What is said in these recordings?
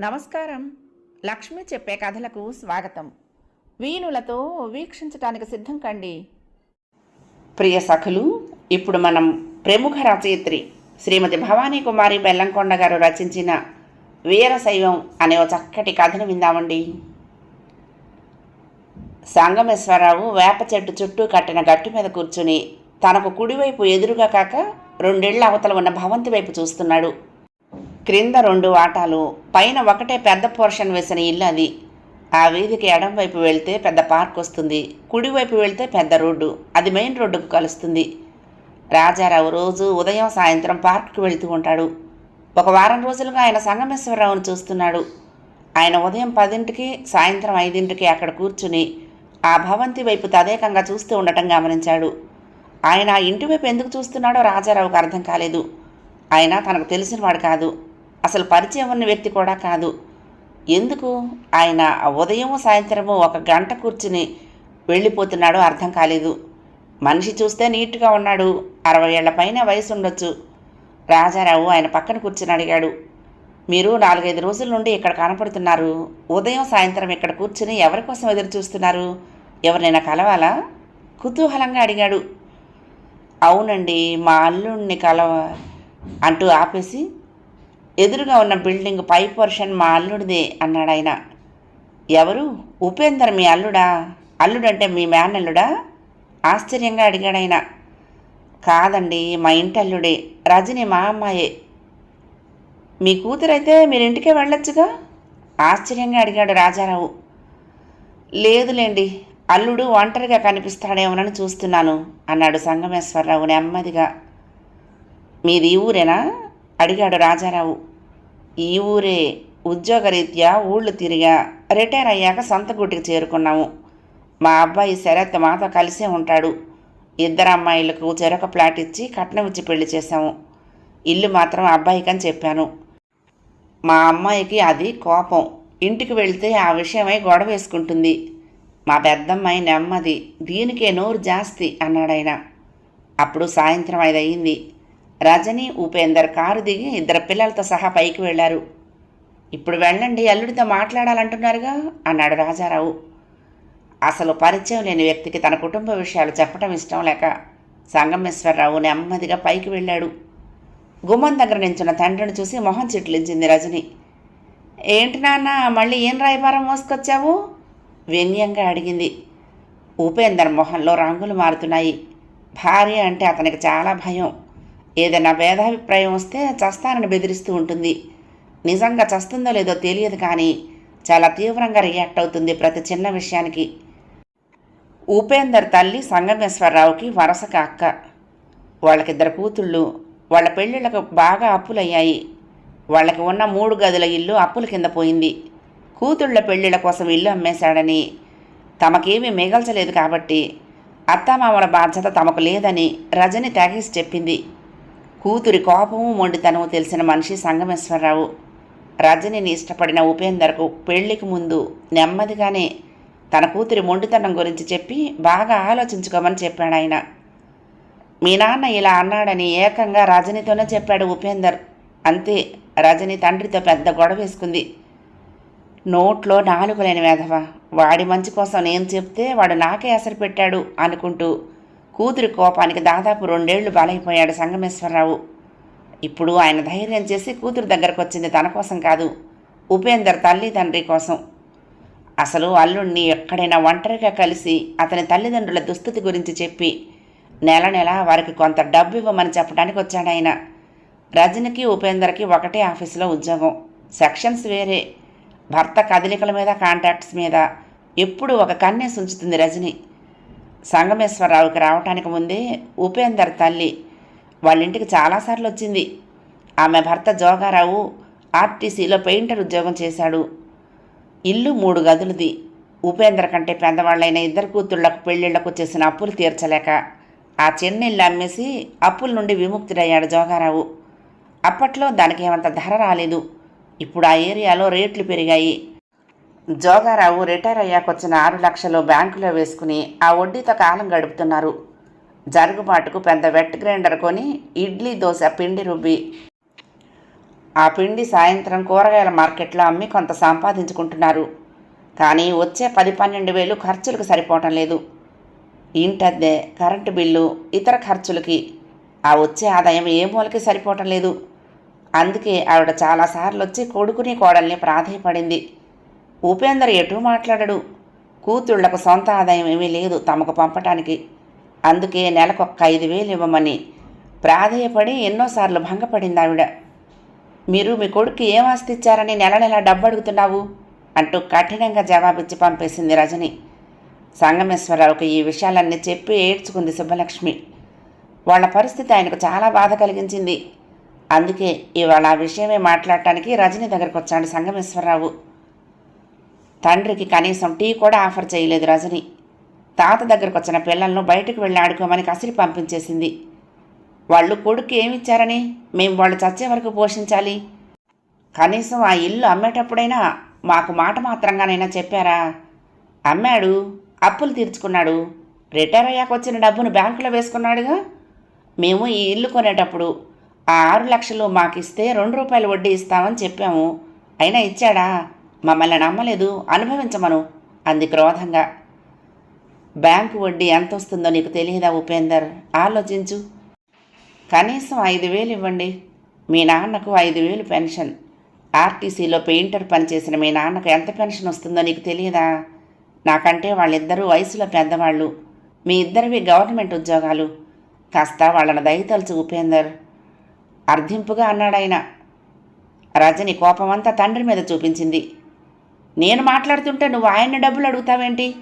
నమస్కారం. లక్ష్మి చెప్పే కథలకు స్వాగతం. వీణులతో వీక్షించటానికి సిద్ధం కండి. ప్రియ సఖులు ఇప్పుడు మనం ప్రముఖ రచయిత్రి శ్రీమతి భవానీ కుమారి బెల్లంకొండ గారు రచించిన వీరశైవం అనే ఓ చక్కటి కథను విందామండి. సంగమేశ్వరరావు వేప చెట్టు చుట్టూ కట్టిన గట్టు మీద కూర్చుని తనకు కుడివైపు ఎదురుగా కాక రెండేళ్ళ అవతల ఉన్న భవంతి వైపు చూస్తున్నాడు. క్రింద రెండు వాటాలు పైన ఒకటే పెద్ద పోర్షన్ వేసిన ఇల్లు అది. ఆ వీధికి ఎడం వైపు వెళ్తే పెద్ద పార్క్ వస్తుంది కుడివైపు వెళ్తే పెద్ద రోడ్డు అది మెయిన్ రోడ్డుకు కలుస్తుంది. రాజారావు రోజు ఉదయం సాయంత్రం పార్కుకు వెళ్తూ ఉంటాడు. ఒక వారం రోజులుగా ఆయన సంగమేశ్వరరావును చూస్తున్నాడు. ఆయన ఉదయం పదింటికి సాయంత్రం ఐదింటికి అక్కడ కూర్చుని ఆ భవంతి వైపు తదేకంగా చూస్తూ ఉండటం గమనించాడు. ఆయన ఆ ఇంటి వైపు ఎందుకు చూస్తున్నాడో రాజారావుకు అర్థం కాలేదు. ఆయన తనకు తెలిసినవాడు కాదు. అసలు పరిచయం ఉన్న వ్యక్తి కూడా కాదు. ఎందుకు? ఆయన ఉదయం సాయంత్రము ఒక గంట కూర్చుని వెళ్ళిపోతున్నాడో అర్థం కాలేదు. మనిషి చూస్తే నీట్గా ఉన్నాడు. అరవై ఏళ్ళ పైన వయసు ఉండొచ్చు. రాజారావు ఆయన పక్కన కూర్చుని అడిగాడు మీరు నాలుగైదు రోజుల నుండి ఇక్కడ కనపడుతున్నారు. ఉదయం సాయంత్రం ఇక్కడ కూర్చుని ఎవరి కోసం ఎదురు చూస్తున్నారు? ఎవరినైనా కలవాలా? కుతూహలంగా అడిగాడు. అవునండి మా అల్లుడిని కలవ అంటూ ఆపేసి ఎదురుగా ఉన్న బిల్డింగ్ పై పోర్షన్ మా అల్లుడిదే అన్నాడు ఆయన. ఎవరు? ఉపేందర్ మీ అల్లుడా? అల్లుడంటే మీ మేనల్లుడా? ఆశ్చర్యంగా అడిగాడాయన కాదండి మా ఇంటి అల్లుడే. రజని మా అమ్మాయే. మీ కూతురైతే మీరింటికే వెళ్ళొచ్చుగా? ఆశ్చర్యంగా అడిగాడు రాజారావు. లేదులేండి అల్లుడు ఒంటరిగా కనిపిస్తాడేమోనని చూస్తున్నాను అన్నాడు సంగమేశ్వరరావు నెమ్మదిగా. మీది ఊరేనా? అడిగాడు రాజారావు. ఈ ఊరే ఉద్యోగరీత్యా ఊళ్ళు తిరిగా రిటైర్ అయ్యాక సొంత చేరుకున్నాము. మా అబ్బాయి శరత్ మాతో కలిసే ఉంటాడు. ఇద్దరు అమ్మాయిలకు చెరొక ప్లాట్ ఇచ్చి కట్నం ఇచ్చి పెళ్ళి చేశాము. ఇల్లు మాత్రం అబ్బాయికని చెప్పాను. మా అమ్మాయికి అది కోపం. ఇంటికి వెళ్తే ఆ విషయమై గొడవ వేసుకుంటుంది. మా పెద్దమ్మాయి నెమ్మది దీనికే నోరు జాస్తి అన్నాడాయన. అప్పుడు సాయంత్రం ఐదు అయింది రజని ఉపేందర్ కారు దిగి ఇద్దరు పిల్లలతో సహా పైకి వెళ్ళారు. ఇప్పుడు వెళ్ళండి అల్లుడితో మాట్లాడాలంటున్నారుగా అన్నాడు రాజారావు. అసలు పరిచయం లేని వ్యక్తికి తన కుటుంబ విషయాలు చెప్పడం ఇష్టం లేక సంగమేశ్వరరావు నెమ్మదిగా పైకి వెళ్ళాడు. గుమ్మం దగ్గర నించున్న తండ్రిని చూసి మొహం చిట్లించింది రజని. ఏంటి నాన్న మళ్ళీ ఏం రాయబారం మోసుకొచ్చావు? వ్యంగ్యంగా అడిగింది. ఉపేందర్ మొహంలో రంగులు మారుతున్నాయి. భార్య అంటే అతనికి చాలా భయం. ఏదైనా భేదాభిప్రాయం వస్తే చస్తానని బెదిరిస్తూ ఉంటుంది. నిజంగా చస్తుందో లేదో తెలియదు కానీ చాలా తీవ్రంగా రియాక్ట్ అవుతుంది ప్రతి చిన్న విషయానికి. ఉపేందర్ తల్లి సంగమేశ్వరరావుకి వరసక అక్క. వాళ్ళకిద్దరు కూతుళ్ళు వాళ్ళ పెళ్ళిళ్ళకు బాగా అప్పులయ్యాయి. వాళ్ళకి ఉన్న మూడు గదుల ఇల్లు అప్పుల కింద పోయింది. కూతుళ్ళ పెళ్ళిళ్ళ కోసం ఇల్లు అమ్మేశాడని. తమకేమీ మిగల్చలేదు కాబట్టి అత్తామామల బాధ్యత తమకు లేదని రజని తెగేసి చెప్పింది. కూతురి కోపము మొండితనము తెలిసిన మనిషి సంగమేశ్వరరావు రజనిని ఇష్టపడిన ఉపేందర్కు పెళ్ళికి ముందు నెమ్మదిగానే తన కూతురి మొండితనం గురించి చెప్పి బాగా ఆలోచించుకోమని చెప్పాడు ఆయన. మీ నాన్న ఇలా అన్నాడని ఏకంగా రజనితోనే చెప్పాడు ఉపేందర్. అంతే రజని తండ్రితో పెద్ద గొడవ వేసుకుంది. నోట్లో నాలుగు లేని వేధవ. వాడి మంచి కోసం నేను చెప్తే వాడు నాకే అసలు పెట్టాడు అనుకుంటూ కూతురి కోపానికి దాదాపు రెండేళ్ళు బలైపోయాడు సంగమేశ్వరరావు. ఇప్పుడు ఆయన ధైర్యం చేసి కూతురు దగ్గరకు వచ్చింది తన కోసం కాదు ఉపేందర్ తల్లి తండ్రి కోసం. అసలు అల్లుణ్ణి ఎక్కడైనా ఒంటరిగా కలిసి అతని తల్లిదండ్రుల దుస్థితి గురించి చెప్పి నెల నెల వారికి కొంత డబ్బు ఇవ్వమని చెప్పడానికి వచ్చాడు ఆయన. రజనికి ఉపేందర్కి ఒకటే ఆఫీసులో ఉద్యోగం. సెక్షన్స్ వేరే. భర్త కదలికల మీద కాంటాక్ట్స్ మీద. ఎప్పుడు ఒక కన్నే ఉంచుతుంది రజని. సంగమేశ్వరరావుకి రావటానికి ముందే ఉపేందర్ తల్లి వాళ్ళ ఇంటికి చాలాసార్లు వచ్చింది. ఆమె భర్త జోగారావు ఆర్టీసీలో పెయింటర్ ఉద్యోగం చేశాడు. ఇల్లు మూడు గదులది. ఉపేంద్ర కంటే పెద్దవాళ్ళైన ఇద్దరు కూతుళ్ళకు పెళ్ళిళ్ళకు చేసిన అప్పులు తీర్చలేక ఆ చిన్న ఇల్లు అమ్మేసి అప్పుల నుండి విముక్తుడయ్యాడు జోగారావు. అప్పట్లో దానికి ఏమంత ధర రాలేదు. ఇప్పుడు ఆ ఏరియాలో రేట్లు పెరిగాయి. జోగారావు రిటైర్ అయ్యాక వచ్చిన ఆరు లక్షలు బ్యాంకులో వేసుకుని ఆ వడ్డీతో కాలం గడుపుతున్నారు. జరుగుబాటుకు పెద్ద వెట్ గ్రైండర్ కొని ఇడ్లీ దోశ పిండి రుబ్బి ఆ పిండి సాయంత్రం కూరగాయల మార్కెట్లో అమ్మి కొంత సంపాదించుకుంటున్నారు. కానీ వచ్చే పది పన్నెండు వేలు ఖర్చులకు సరిపోవటం లేదు. ఇంటద్దె కరెంటు బిల్లు ఇతర ఖర్చులకి ఆ వచ్చే ఆదాయం ఏ మూలకి సరిపోవటం లేదు. అందుకే ఆవిడ చాలాసార్లు వచ్చి కొడుకుని కోడల్ని ప్రాధాయపడింది. ఉపేందర్ ఎటూ మాట్లాడడు? కూతుళ్ళకు సొంత ఆదాయం ఏమీ లేదు తమకు పంపటానికి. అందుకే నెలకొక్క ఐదు వేలు ఇవ్వమని ప్రాధేయపడి ఎన్నోసార్లు భంగపడింది ఆవిడ. మీరు మీ కొడుకు ఏం ఆస్తిచ్చారని నెల నెల డబ్బు అడుగుతున్నావు అంటూ కఠినంగా జవాబిచ్చి పంపేసింది రజని. సంగమేశ్వరరావుకి ఈ విషయాలన్నీ చెప్పి ఏడ్చుకుంది సుబ్బలక్ష్మి. వాళ్ళ పరిస్థితి ఆయనకు చాలా బాధ కలిగించింది. అందుకే ఇవాళ ఆ విషయమే మాట్లాడటానికి రజని దగ్గరకు వచ్చాడు సంగమేశ్వరరావు. తండ్రికి కనీసం టీ కూడా ఆఫర్ చేయలేదు రజని. తాత దగ్గరకు వచ్చిన పిల్లలను బయటకు వెళ్ళి ఆడుకోమని కసిరి పంపించేసింది. వాళ్ళు కొడుకు ఏమిచ్చారని మేము వాళ్ళు చచ్చే వరకు పోషించాలి. కనీసం ఆ ఇల్లు అమ్మేటప్పుడైనా మాకు మాట మాత్రంగానైనా చెప్పారా? అమ్మాడు అప్పులు తీర్చుకున్నాడు. రిటైర్ అయ్యాక వచ్చిన డబ్బును బ్యాంకులో వేసుకున్నాడుగా? మేము ఈ ఇల్లు కొనేటప్పుడు ఆ ఆరు లక్షలు మాకిస్తే రెండు రూపాయలు వడ్డీ ఇస్తామని చెప్పాము. అయినా ఇచ్చాడా? మమ్మల్ని నమ్మలేదు అనుభవించమను అంది క్రోధంగా. బ్యాంకు వడ్డీ ఎంత వస్తుందో నీకు తెలియదా ఉపేందర్? ఆలోచించు. కనీసం ఐదు వేలు ఇవ్వండి. మీ నాన్నకు ఐదు వేలు పెన్షన్. ఆర్టీసీలో పెయింటర్ పనిచేసిన మీ నాన్నకు ఎంత పెన్షన్ వస్తుందో నీకు తెలియదా? నాకంటే వాళ్ళిద్దరూ వయసులో పెద్దవాళ్ళు. మీ ఇద్దరివి గవర్నమెంట్ ఉద్యోగాలు. కాస్త వాళ్ళని దయతలుచు ఉపేందర్. అర్థింపుగా అన్నాడాయన. రజని కోపమంతా తండ్రి మీద చూపించింది. నేను మాట్లాడుతుంటే నువ్వు ఆయన డబ్బులు అడుగుతావేంటి?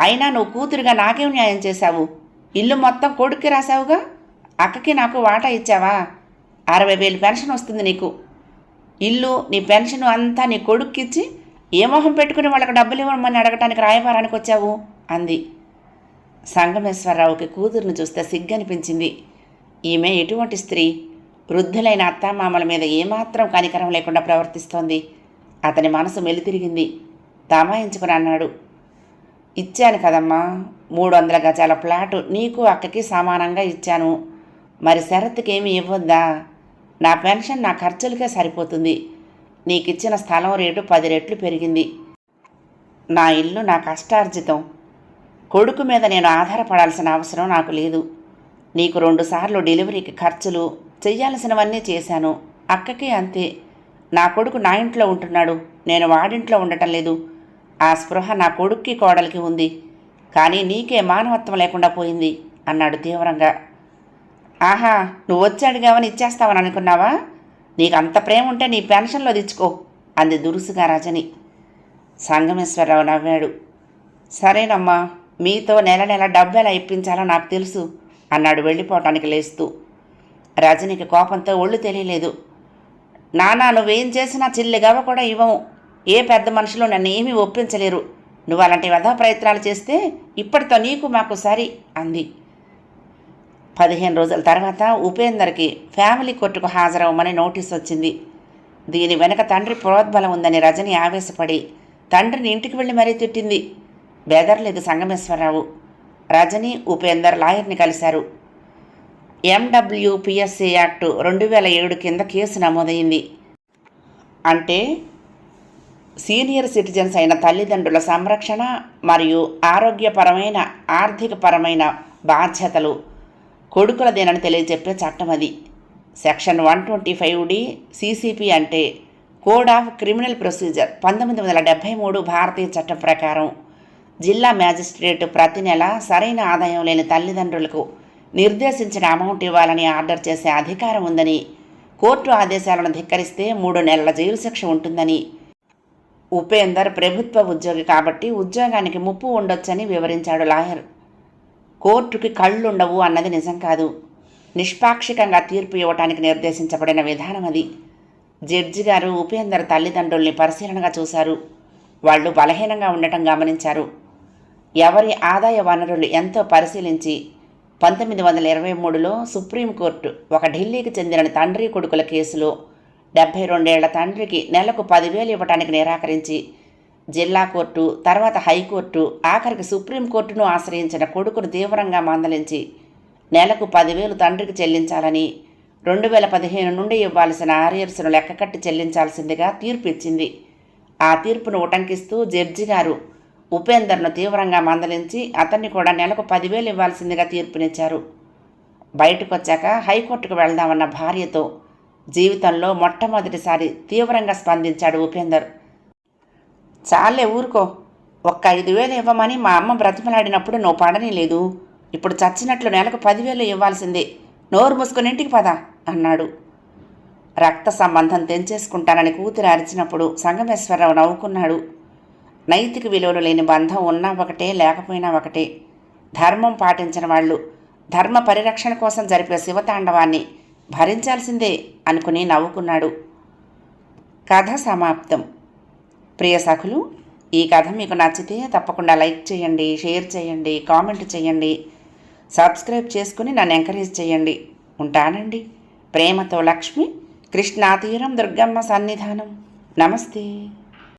అయినా నువ్వు కూతురుగా నాకేం న్యాయం చేశావు? ఇల్లు మొత్తం కొడుక్కి రాశావుగా? అక్కకి నాకు వాటా ఇచ్చావా? అరవై వేలు పెన్షన్ వస్తుంది నీకు. ఇల్లు నీ పెన్షన్ అంతా నీ కొడుక్కిచ్చి ఏ మొహం పెట్టుకుని వాళ్ళకి డబ్బులు ఇవ్వమని అడగటానికి రాయబారానికి వచ్చావు? అంది. సంగమేశ్వరరావుకి కూతురుని చూస్తే సిగ్గనిపించింది. ఈమె ఎటువంటి స్త్రీ? వృద్ధులైన అత్తామామల మీద ఏమాత్రం కనికరం లేకుండా ప్రవర్తిస్తోంది. అతని మనసు మెలితిరిగింది. తమాయించుకుని అన్నాడు. ఇచ్చాను కదమ్మా మూడు వందల గజాల ప్లాటు నీకు అక్కకి సమానంగా ఇచ్చాను. మరి షరతుకేమీ ఇవ్వద్దా? నా పెన్షన్ నా ఖర్చులకే సరిపోతుంది. నీకిచ్చిన స్థలం రేటు పది రెట్లు పెరిగింది. నా ఇల్లు నా కష్టార్జితం. కొడుకు మీద నేను ఆధారపడాల్సిన అవసరం నాకు లేదు. నీకు రెండుసార్లు డెలివరీకి ఖర్చులు చెయ్యాల్సినవన్నీ చేశాను. అక్కకి అంతే. నా కొడుకు నా ఇంట్లో ఉంటున్నాడు. నేను వాడింట్లో ఉండటం లేదు. ఆ స్పృహ నా కొడుక్కి కోడలికి ఉంది. కానీ నీకే మానవత్వం లేకుండా పోయింది అన్నాడు తీవ్రంగా. ఆహా నువ్వు వచ్చాడు కావని ఇచ్చేస్తావని అనుకున్నావా? నీకు అంత ప్రేమ ఉంటే నీ పెన్షన్లో తెచ్చుకో అంది దురుసుగా రజని. సంగమేశ్వరరావు నవ్వాడు. సరేనమ్మా మీతో నెల నెల డబ్బు ఎలా ఇప్పించాలో నాకు తెలుసు అన్నాడు వెళ్ళిపోవటానికి లేస్తూ. రజనికి కోపంతో ఒళ్ళు తెలియలేదు. నానా నువ్వేం చేసినా చిల్లిగవ కూడా ఇవ్వము. ఏ పెద్ద మనుషులు నన్ను ఏమీ ఒప్పించలేరు. నువ్వు అలాంటి వధా ప్రయత్నాలు చేస్తే ఇప్పటితో నీకు మాకు సరి అంది. పదిహేను రోజుల తర్వాత ఉపేందర్కి ఫ్యామిలీ కోర్టుకు హాజరవ్వమని నోటీస్ వచ్చింది. దీని వెనక తండ్రి ప్రోద్బలం ఉందని రజని ఆవేశపడి తండ్రిని ఇంటికి వెళ్ళి మరీ తిట్టింది. బెదర్లేదు సంగమేశ్వరరావు. రజని ఉపేందర్ లాయర్ని కలిశారు. ఎండబ్ల్యూపిఎస్సి యాక్టు రెండు వేల ఏడు కింద కేసు నమోదైంది. అంటే సీనియర్ సిటిజన్స్ అయిన తల్లిదండ్రుల సంరక్షణ మరియు ఆరోగ్యపరమైన ఆర్థికపరమైన బాధ్యతలు కొడుకులదేనని తెలియజెప్పే చట్టం అది. Section one twenty five D CCP అంటే కోడ్ ఆఫ్ క్రిమినల్ ప్రొసీజర్ పంతొమ్మిది వందల డెబ్భై మూడు భారతీయ చట్టం ప్రకారం జిల్లా మ్యాజిస్ట్రేట్ ప్రతి నెల సరైన ఆదాయం లేని తల్లిదండ్రులకు నిర్దేశించిన అమౌంట్ ఇవ్వాలని ఆర్డర్ చేసే అధికారం ఉందని కోర్టు ఆదేశాలను ధిక్కరిస్తే మూడు నెలల జైలు శిక్ష ఉంటుందని. ఉపేందర్ ప్రభుత్వ ఉద్యోగి కాబట్టి ఉద్యోగానికి ముప్పు ఉండొచ్చని వివరించాడు లాయర్. కోర్టుకి కళ్ళుండవు అన్నది నిజం కాదు. నిష్పాక్షికంగా తీర్పు ఇవ్వటానికి నిర్దేశించబడిన విధానం అది. జడ్జి గారు ఉపేందర్ తల్లిదండ్రుల్ని పరిశీలనగా చూశారు. వాళ్ళు బలహీనంగా ఉండటం గమనించారు. ఎవరి ఆదాయ వనరులు ఎంతో పరిశీలించి పంతొమ్మిది వందల ఇరవై మూడులో సుప్రీంకోర్టు ఒక ఢిల్లీకి చెందిన తండ్రి కొడుకుల కేసులో డెబ్బై రెండేళ్ళ తండ్రికి నెలకు పదివేలు ఇవ్వటానికి నిరాకరించి జిల్లా కోర్టు తర్వాత హైకోర్టు ఆఖరికి సుప్రీంకోర్టును ఆశ్రయించిన కొడుకును తీవ్రంగా మందలించి నెలకు పదివేలు తండ్రికి చెల్లించాలని రెండు వేల పదిహేను నుండి ఇవ్వాల్సిన ఆరియర్స్ను లెక్కకట్టి చెల్లించాల్సిందిగా తీర్పు ఇచ్చింది ఆ తీర్పును ఉటంకిస్తూ జడ్జి గారు ఉపేందర్ను తీవ్రంగా మందలించి అతన్ని కూడా నెలకు పదివేలు ఇవ్వాల్సిందిగా తీర్పునిచ్చారు. బయటకు వచ్చాక హైకోర్టుకు వెళ్దామన్న భార్యతో జీవితంలో మొట్టమొదటిసారి తీవ్రంగా స్పందించాడు ఉపేందర్. చాలే ఊరుకో ఒక్క ఐదు వేలు ఇవ్వమని మా అమ్మ బ్రతిమలాడినప్పుడు నువ్వు పడని లేదు ఇప్పుడు చచ్చినట్లు నెలకు పదివేలు ఇవ్వాల్సిందే. నోరు మూసుకుని ఇంటికి పద అన్నాడు. రక్త సంబంధం తెంచేసుకుంటానని కూతురు అరిచినప్పుడు సంగమేశ్వరరావు నవ్వుకున్నాడు. నైతిక విలువలు లేని బంధం ఉన్నా ఒకటే లేకపోయినా ఒకటే. ధర్మం పాటించిన వాళ్ళు ధర్మ పరిరక్షణ కోసం జరిపే శివతాండవాన్ని భరించాల్సిందే అనుకుని నవ్వుకున్నాడు. కథ సమాప్తం. ప్రియ సఖులు ఈ కథ మీకు నచ్చితే తప్పకుండా లైక్ చేయండి షేర్ చేయండి కామెంట్ చేయండి సబ్స్క్రైబ్ చేసుకుని నన్ను ఎంకరేజ్ చేయండి. ఉంటానండి. ప్రేమతో లక్ష్మి కృష్ణాతీరం దుర్గమ్మ సన్నిధానం. నమస్తే.